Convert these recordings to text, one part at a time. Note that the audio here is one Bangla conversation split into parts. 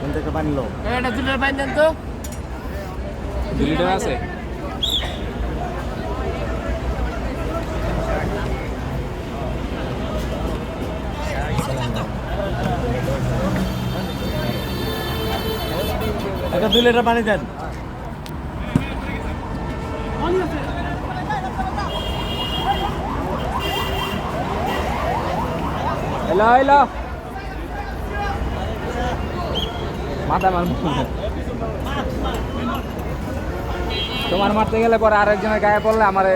কোন থেকে বানলো এটা দুটোর পাইন দেন তো দু লিটার আছে একটা দুই লিটার পানি দেন এলো এলো। মাথা মার তোমার মারতে গেলে পরে আরেকজনের গায়ে পড়লে আমারে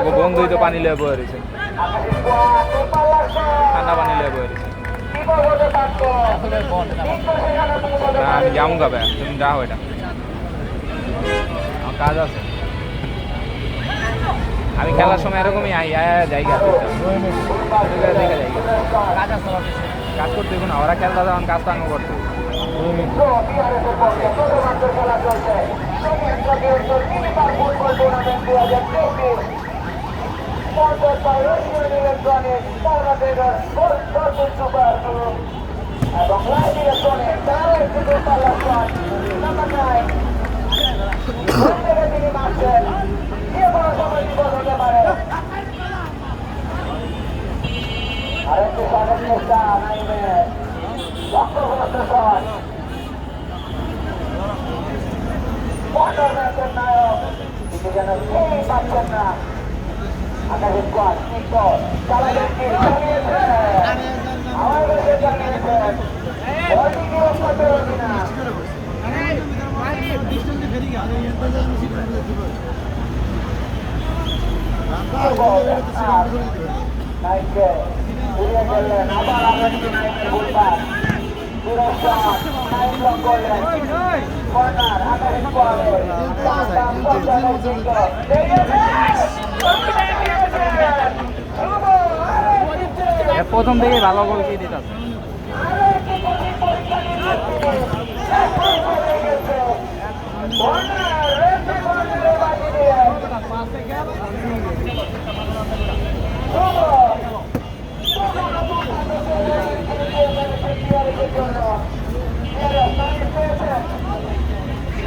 ওকে বন্ধুই তো পানি লেবু হয়েছে ঠান্ডা পানি। কিন্তু সেখানে পৌঁছাতে না আমি। যাব গাবে তুমি যাও এটা। আমার কাজ আছে। আমি খেলার সময় এরকমই আই জায়গা কাজ করতে না, ওরা খেলতে তখন কাজ তো আমি করতে এবং লাইট ইলেকট্রনিক্স তারও একটি শট নাম্বার নাইন তিনি মারছেন যে কোনো সময় বিপদ হতে পারে আরেকটি শটের চেষ্টা নাইমের লক্ষ্যগ্রস্ত শট ওয়াটার ম্যাচের নায়ক কিন্তু যেন সেই পাচ্ছেন না আকাশের স্কোয়াড স্নিগ্ধ চালাইলেন চালিয়েছেন আমার কাছে জানিয়েছেন বলটি কি রক্ষা করতে পারবি না নাইকে উড়িয়ে গেলেন আবার আরেকটি নাইকের ভুলবার পুরস্কার নাইক ব্লক করলেন কর্নার আকাশের স্কোয়াডে দাম দাম পঞ্চান্ন সিংহ এ প্রথম থেকে ভালো করে কি দিতে ডাকতে পারেননি আকাশের স্কোয়াড দুর্দান্তভাবে বোঝানো খেলা করছে ফুটবল লম্বা পাস টাইমে গেছে তারপরে গেছে রবি, বেরোতে পারলেন না।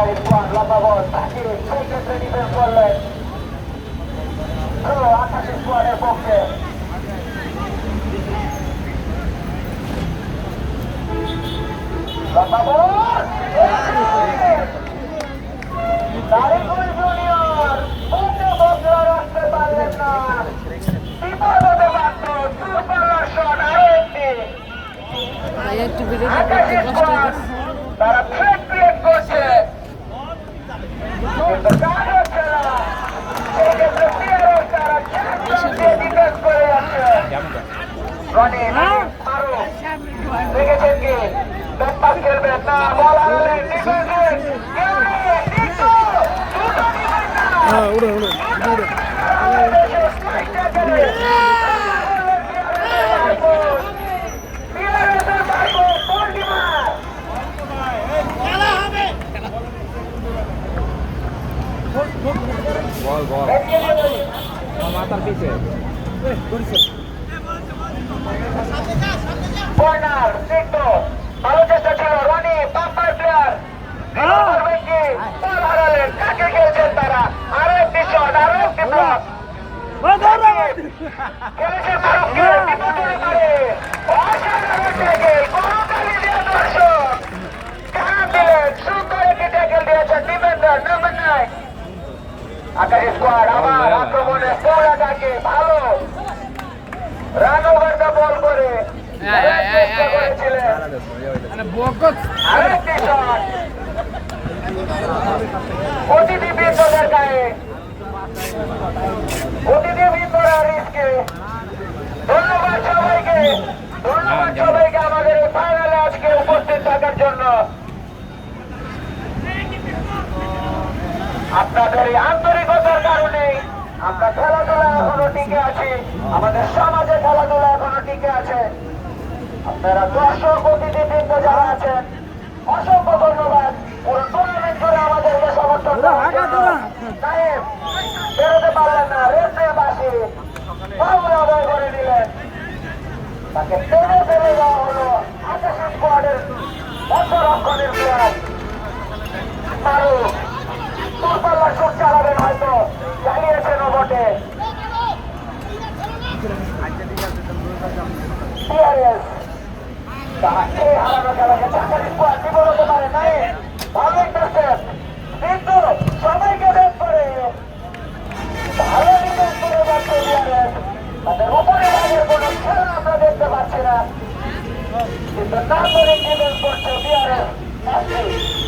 আকাশের স্কোয়াড লম্বা বল তাকে সেই ক্ষেত্রে ডিফেন্স করলেন আকাশের স্কোয়াডের পক্ষে বাবু নারিকুল জুনিয়র বন্ধু বন্ধুরা রাখতে পারলেন না বিপদ হতে পারত সুপার শট আরও একটি ভাই একটু ভিডিওটা করতে আকাশী কষ্ট স্কোয়াড হচ্ছে তারা ফ্রেক ক্রিয়েট করছে কিন্তু কাজ হচ্ছে না সেই ক্ষেত্রে পিয়ারও তারা চ্যাম্পিয়ন দিয়ে ডিফেন্স করে যাচ্ছে যেমন রনি মারো দেখেছেন কি ব্যাট পাস খেলবেন না বল হারালে ডিফেন্সে কেউ নেই টিকো দুটো ডিফেন্ডার হ্যাঁ উড়ে উড়ে উড়ে বাংলাদেশের স্ট্রাইকারে পিয়ারের বাইকো গোলকিপার বল বল। মাথার পিছে। কর্নার সিদ্ধ। ভালো চেষ্টা ছিল রনি পাম্পার প্লেয়ার। বল হারালেন। কাকে খেলছেন তারা? আরও একটি শট আরও একটি ব্লক খেলেছে ফারুককে বিপদে মারে অসাধারণ করতালি দিয়ে দর্শক কারা দিলেন সুন্দর একটি ট্যাকেল দিয়েছেন defender number nine Akash squad আবার আক্রমণে আটাকে ভালো। রান বল করে। চেষ্টা করেছিলেন। আরেকটি শট অতিথি বৃন্দদের গায়ে। অতিথি বৃন্দরা রিস্কে। ধন্যবাদ সবাইকে। ধন্যবাদ সবাইকে আমাদের এই ফাইনালে আজকে উপস্থিত থাকার জন্য। আপনাদের এই আন্তরিকতার কারণে আমরা খেলাধুলা এখনও টিকে আছি। আমাদের সমাজে খেলাধুলা এখনও টিকে আছে। আপনারা দর্শক অতিথিবৃন্দ যারা আছেন অসংখ্য ধন্যবাদ। পুরো টুর্নামেন্ট জুড়ে আমাদেরকে সমর্থন বেরোতে পারলেন না রেফ্রে বাসি অবয় করে দিলেন। তাকে টেনে ফেলে দেওয়া হলো আকাশী স্কোয়াডের মধ্যরক্ষণের প্লেয়ার দূরপাল্লার শুট চালাবেন হয়তো। চালিয়েছেনও বটে। আমরা দেখতে পাচ্ছি না। কিন্তু না করে ডিফেন্স করছে টিআরএস।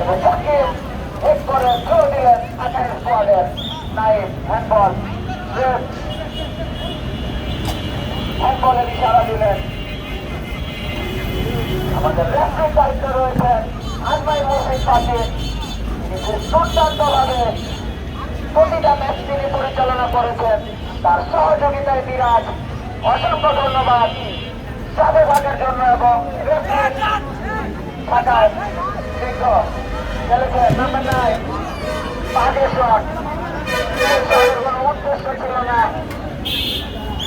এবং তাকে করে থ্রো দিলেন আকাশ স্কোয়াডের নাইম হ্যান্ডবল হ্যান্ডবলের ইশারা পরিচালনা করেছেন তার সহযোগিতায় বিরাজ অসংখ্য ধন্যবাদ সাথে থাকার জন্য এবং থাকায় দীর্ঘ নাম্বার নাইন বাজে শট উদ্দেশ্য ছিল না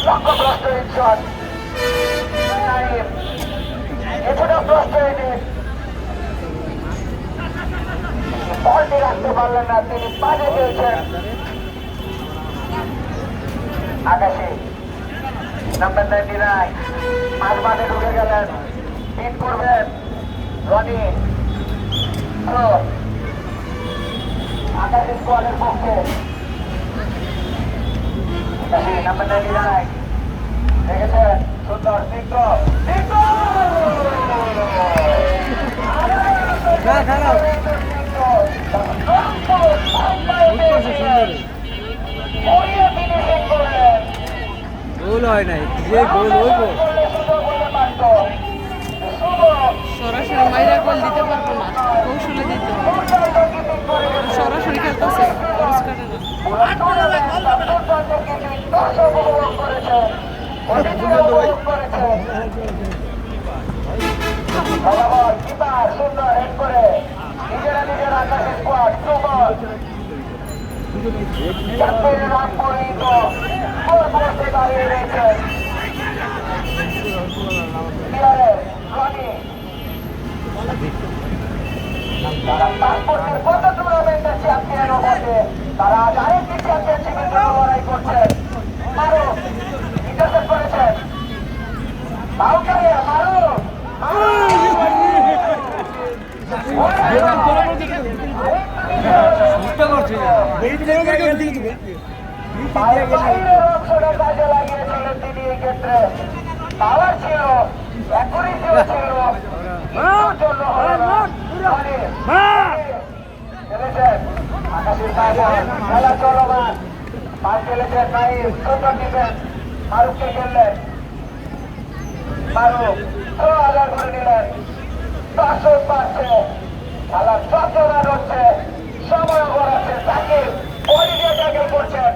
লক্ষ্যভ্রষ্ট এই শট নাইম কিছুটা ফ্রাস্ট্রেটেড বলটি রাখতে পারলেন না তিনি বাজে খেলছেন আকাশে নাম্বার নাইনটি নাইন মাঝ মাঠে গেলেন হিট করবেন গোল হয় নাই যে গোল হইব। সরাসরি মাইরা গোল দিতে পারব না। তারা পাসপোর্টের কত টুর্নামেন্টের চ্যাম্পিয়নও বটে তারা আজ আরেকটি চ্যাম্পিয়নশিপের জন্য লড়াই করছেন মারো ইন্টারসেপ্ট করেছেন বাউকারিয়া মারো বুঝতে পারছি না বাইরের অংশটা কাজে লাগিয়েছিলেন তিনি এই ক্ষেত্রে পাওয়ার ছিল অ্যাকুরেসিও ছিল আকাশের বাইরে খেলা চলমান। পাঁচ খেলেছেন নাইম ছোট ডিফেন্স। মারুফকে খেললেন। বারো ষোলো হাজার করে নিলেন পাঁচশো পাচ্ছে আলাপ ছশো করছে সময় গড়াচ্ছে তাকে বডি দিয়ে ট্যাকেল করছেন